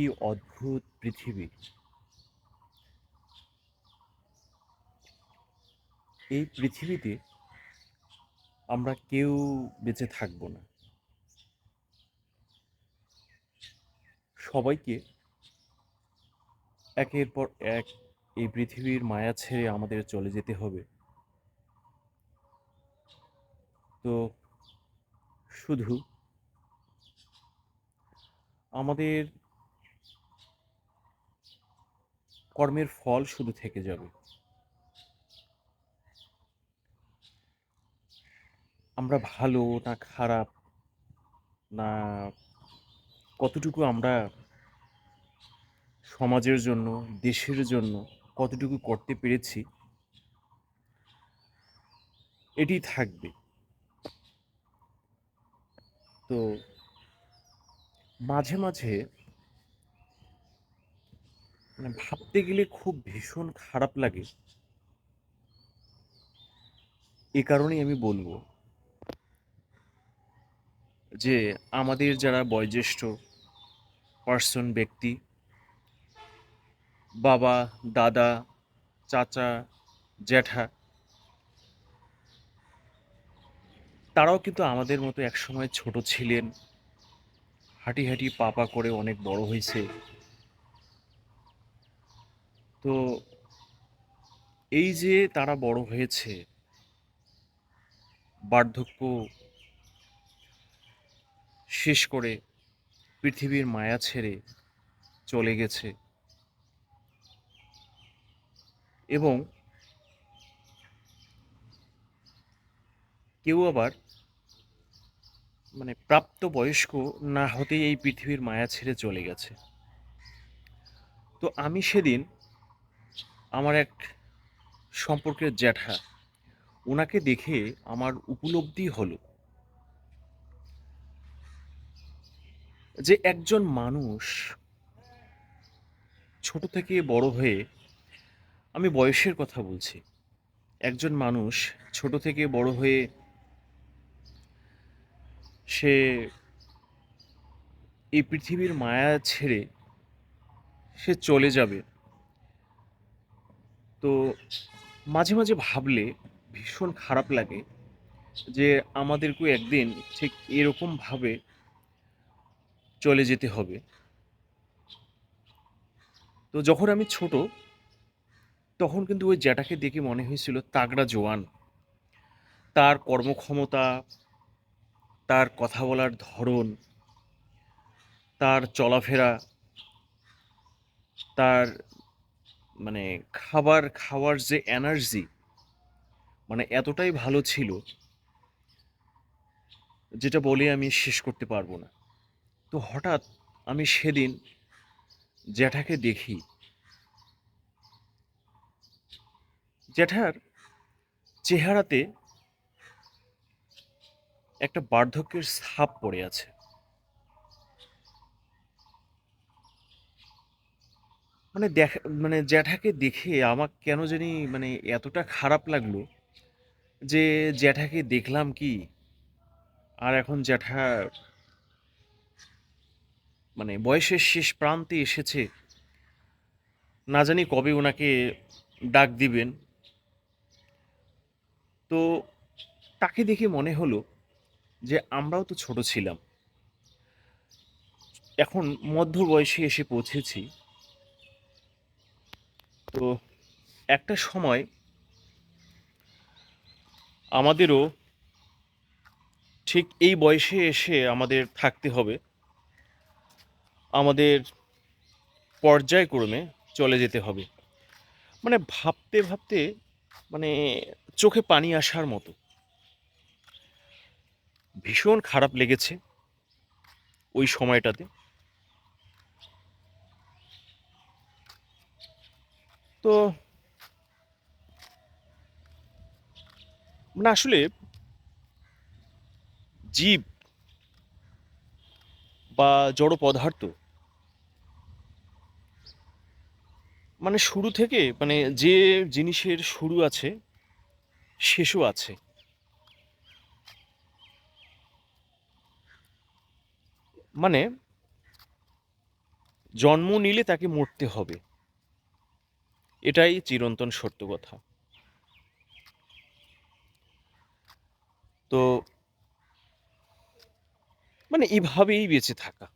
কি অদ্ভুত পৃথিবী। এই পৃথিবীতে আমরা কেউ বেঁচে থাকব না। সবাইকে একের পর এক এই পৃথিবীর মায়া ছেড়ে আমাদের চলে যেতে হবে। তো শুধু আমাদের কর্মের ফল শুধু থেকে যাবে। আমরা ভালো না খারাপ, না কতটুকু আমরা সমাজের জন্য, দেশের জন্য কতটুকু করতে পেরেছি, এটি থাকবে। তো মাঝে মাঝে মানে ভাবতে গেলে খুব ভীষণ খারাপ লাগে। এ কারণেই আমি বলব যে, আমাদের যারা বয়োজ্যেষ্ঠ পার্সন ব্যক্তি, বাবা, দাদা, চাচা, জ্যাঠা, তারাও কিন্তু আমাদের মতো একসময় ছোট ছিলেন। হাঁটি হাঁটি পা পা করে অনেক বড় হয়েছে। তো এই যে তারা বড় হয়েছে, বার্ধক্য শেষ করে পৃথিবীর মায়া ছেড়ে চলে গেছে এবং কেউ আবার মানে প্রাপ্ত বয়স্ক না হতেই এই পৃথিবীর মায়া ছেড়ে চলে গেছে। তো আমি সেদিন আমার এক সম্পর্কের জ্যাঠা। ওনাকে দেখে আমার উপলব্ধি হলো যে একজন মানুষ ছোট থেকে বড় হয়ে আমি বয়সের কথা বলছি। একজন মানুষ ছোট থেকে বড় হয়ে সে এই পৃথিবীর মায়া ছেড়ে সে চলে যাবে। তো মাঝে মাঝে ভাবলে ভীষণ খারাপ লাগে যে আমাদেরকেও একদিন ঠিক এরকমভাবে চলে যেতে হবে। তো যখন আমি ছোট, তখন কিন্তু ওই জ্যাঠাকে দেখে মনে হয়েছিল তাগড়া জোয়ান। তার কর্মক্ষমতা, তার কথা বলার ধরন, তার চলাফেরা, তার মানে খাবার খাওয়ার যে এনার্জি মানে এতটাই ভালো ছিল যেটা বলে আমি শেষ করতে পারব না। তো হঠাৎ আমি সেদিন জ্যাঠাকে দেখি। জ্যাঠার চেহারাতে একটা বার্ধক্যের ছাপ পড়ে আছে। মানে দেখ মানে জ্যাঠাকে দেখে আমার কেন জানি মানে এতটা খারাপ লাগল যে জ্যাঠাকে দেখলাম কি? আর এখন জ্যাঠা মানে বয়সের শেষ প্রান্তে এসেছে। না জানি কবে ওনাকে ডাক দিবেন। তো তাকে দেখে মনে হলো যে আমরাও তো ছোট ছিলাম। এখন মধ্য বয়সে এসে পৌঁছেছি। তো একটা সময় আমাদেরও ঠিক এই বয়সে এসে আমাদের থাকতে হবে। আমাদের পর্যায়ক্রমে চলে যেতে হবে। মানে ভাবতে ভাবতে মানে চোখে পানি আসার মতো। ভীষণ খারাপ লেগেছে ওই সময়টাতে। তো মানে আসলে জীব বা জড় পদার্থ মানে শুরু থেকে মানে যে জিনিসের শুরু আছে, শেষও আছে। মানে জন্ম নিলে তাকে মরতে হবে। এটাই চিরন্তন সত্য কথা তো মানে এভাবেই বেঁচে থাকা।